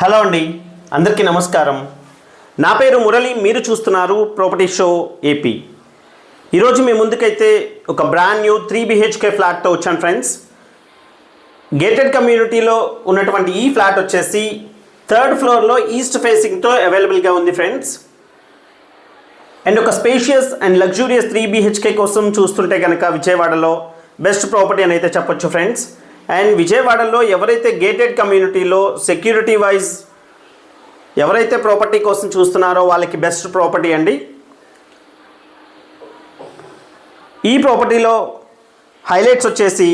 Hello అండి అందరికీ నమస్కారం. నా పేరు మురళి మీరు చూస్తున్నారు ప్రాపర్టీ షో ఏపీ ఈరోజు మీ ముందుకైతే ఒక బ్రాండ్ న్యూ త్రీ బిహెచ్కే ఫ్లాట్తో వచ్చాను ఫ్రెండ్స్ గేటెడ్ కమ్యూనిటీలో ఉన్నటువంటి ఈ ఫ్లాట్ వచ్చేసి థర్డ్ ఫ్లోర్లో ఈస్ట్ ఫేసింగ్తో అవైలబుల్గా ఉంది ఫ్రెండ్స్ అండ్ ఒక spacious and luxurious three BHK కోసం చూస్తుంటే కనుక విజయవాడలో బెస్ట్ ప్రాపర్టీ అని అయితే చెప్పొచ్చు ఫ్రెండ్స్ అండ్ విజయవాడలో ఎవరైతే గేటెడ్ కమ్యూనిటీలో సెక్యూరిటీ వైజ్ ఎవరైతే ప్రాపర్టీ కోసం చూస్తున్నారో వాళ్ళకి బెస్ట్ ప్రాపర్టీ అండి. ఈ ప్రాపర్టీలో హైలైట్స్ వచ్చేసి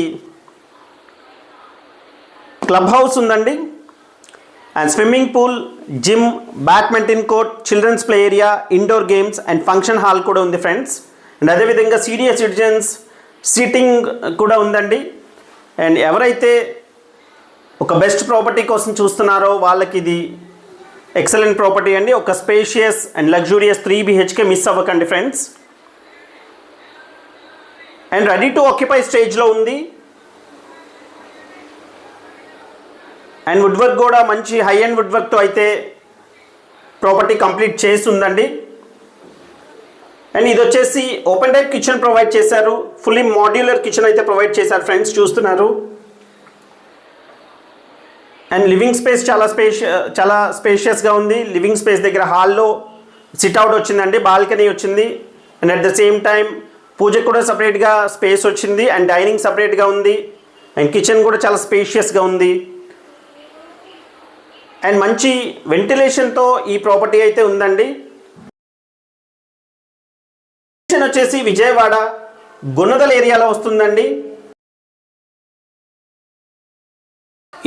క్లబ్ హౌస్ ఉందండి. And swimming pool gym badminton court children's play area indoor games and function hall కూడా ఉంది ఫ్రెండ్స్. అండ్ అదేవిధంగా సీనియర్ సిటిజన్స్ సీటింగ్ కూడా ఉందండి. అండ్ ఎవరైతే ఒక బెస్ట్ ప్రాపర్టీ కోసం చూస్తున్నారో వాళ్ళకి ఇది ఎక్సలెంట్ ప్రాపర్టీ అండి. ఒక spacious and luxurious three BHK miss అవ్వకండి friends and ready to occupy స్టేజ్లో ఉంది. అండ్ వుడ్ వర్క్ కూడా మంచి హై అండ్ వుడ్ వర్క్తో అయితే ప్రాపర్టీ కంప్లీట్ చేసి ఉందండి. అండ్ ఇది వచ్చేసి ఓపెన్ టైప్ కిచెన్ ప్రొవైడ్ చేశారు. ఫుల్లీ మాడ్యులర్ కిచెన్ అయితే ప్రొవైడ్ చేశారు ఫ్రెండ్స్ చూస్తున్నారు. అండ్ లివింగ్ స్పేస్ చాలా స్పేష చాలా స్పేషియస్గా ఉంది. లివింగ్ స్పేస్ దగ్గర హాల్లో సిట్అవుట్ వచ్చిందండి బాల్కనీ వచ్చింది. And at the same time పూజకు కూడా సపరేట్గా స్పేస్ వచ్చింది అండ్ డైనింగ్ సపరేట్గా ఉంది. అండ్ కిచెన్ కూడా చాలా స్పేషియస్గా ఉంది. అండ్ మంచి వెంటిలేషన్తో ఈ ప్రాపర్టీ అయితే ఉందండి. లొకేషన్ వచ్చేసి విజయవాడ. గుణదల ఏరియాలో వస్తుందండి.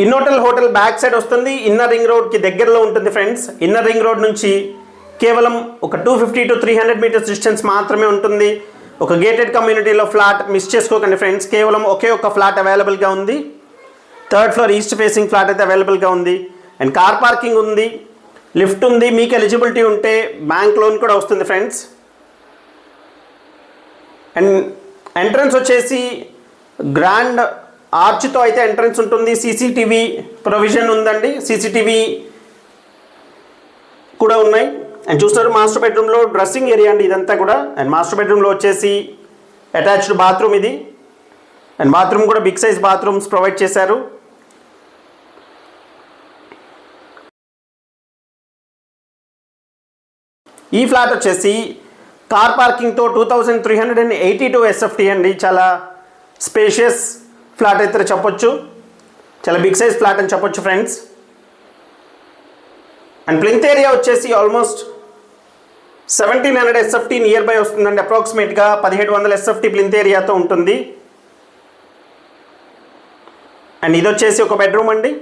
ఇన్నోటల్ హోటల్ బ్యాక్ సైడ్ వస్తుంది. ఇన్నర్ రింగ్ రోడ్కి దగ్గరలో ఉంటుంది ఫ్రెండ్స్. ఇన్నర్ రింగ్ రోడ్ నుంచి కేవలం ఒక two fifty to three hundred metres distance మాత్రమే ఉంటుంది. ఒక గేటెడ్ కమ్యూనిటీలో ఫ్లాట్ మిస్ చేసుకోకండి ఫ్రెండ్స్. కేవలం ఒకే ఒక ఫ్లాట్ అవైలబుల్గా ఉంది. Third floor east facing flat అయితే అవైలబుల్గా ఉంది. అండ్ కార్ పార్కింగ్ ఉంది. లిఫ్ట్ ఉంది. మీకు ఎలిజిబిలిటీ ఉంటే బ్యాంక్ లోన్ కూడా వస్తుంది ఫ్రెండ్స్. అండ్ ఎంట్రన్స్ వచ్చేసి గ్రాండ్ ఆర్చ్తో అయితే ఎంట్రన్స్ ఉంటుంది. సీసీటీవీ ప్రొవిజన్ ఉందండి. సీసీటీవీ కూడా ఉన్నాయి. అండ్ చూస్తారు మాస్టర్ బెడ్రూమ్లో డ్రెస్సింగ్ ఏరియా అండి ఇదంతా కూడా. అండ్ మాస్టర్ బెడ్రూమ్లో వచ్చేసి అటాచ్డ్ బాత్రూమ్ ఇది. అండ్ బాత్రూమ్ కూడా బిగ్ సైజ్ బాత్రూమ్స్ ప్రొవైడ్ చేశారు. ఈ ఫ్లాట్ వచ్చేసి car పార్కింగ్తో two thousand three hundred and eighty two SFT అండి. చాలా స్పేషియస్ ఫ్లాట్ అయితే చెప్పొచ్చు. చాలా బిగ్ సైజ్ ఫ్లాట్ అని చెప్పొచ్చు ఫ్రెండ్స్ అండ్ ప్లింత్ ఏరియా వచ్చేసి almost seventeen hundred SFT near by వస్తుందండి. అప్రాక్సిమేట్గా పదిహేడు వందల ఎస్ఎఫ్టీ ప్లింత్ ఏరియాతో ఉంటుంది. అండ్ ఇది వచ్చేసి ఒక బెడ్రూమ్ అండి.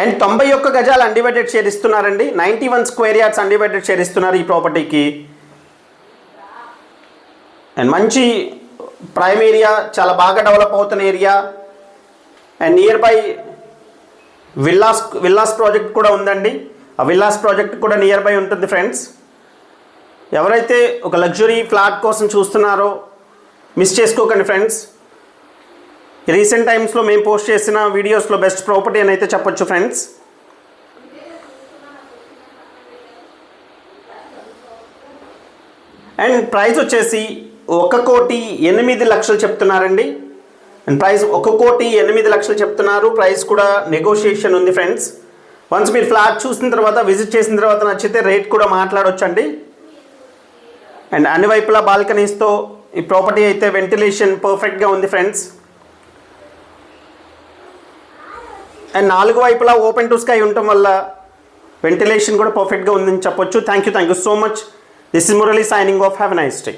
అండ్ తొంభై ఒక్క గజాలు అన్డివైడెడ్ షేర్ ఇస్తున్నారండి. Ninety one square yards undivided share ఇస్తున్నారు ఈ ప్రాపర్టీకి అండ్ మంచి ప్రైమ్ ఏరియా చాలా బాగా డెవలప్ అవుతున్న area and near by villas villas project కూడా ఉందండి. ఆ విల్లాస్ ప్రాజెక్ట్ కూడా నియర్ బై ఉంటుంది ఫ్రెండ్స్ ఎవరైతే ఒక లగ్జరీ ఫ్లాట్ కోసం చూస్తున్నారో మిస్ చేసుకోకండి ఫ్రెండ్స్ రీసెంట్ టైమ్స్లో మేము పోస్ట్ చేసిన వీడియోస్లో బెస్ట్ ప్రాపర్టీ అని అయితే చెప్పొచ్చు ఫ్రెండ్స్ అండ్ ప్రైస్ వచ్చేసి ఒక కోటి ఎనిమిది లక్షలు చెప్తున్నారండి. అండ్ ప్రైస్ ఒక కోటి ఎనిమిది లక్షలు చెప్తున్నారు. ప్రైస్ కూడా నెగోషియేషన్ ఉంది ఫ్రెండ్స్ వన్స్ మీరు ఫ్లాట్ చూసిన తర్వాత విజిట్ చేసిన తర్వాత నచ్చితే రేట్ కూడా మాట్లాడొచ్చు అండి అండ్ అన్ని వైపులా బాల్కనీస్తో ఈ ప్రాపర్టీ అయితే వెంటిలేషన్ పర్ఫెక్ట్గా ఉంది ఫ్రెండ్స్ అండ్ నాలుగు వైపులా ఓపెన్ టు స్కై ఉండటం వల్ల వెంటిలేషన్ కూడా పర్ఫెక్ట్గా ఉందని చెప్పొచ్చు. Thank you thank you so much this is Murali signing off have nice day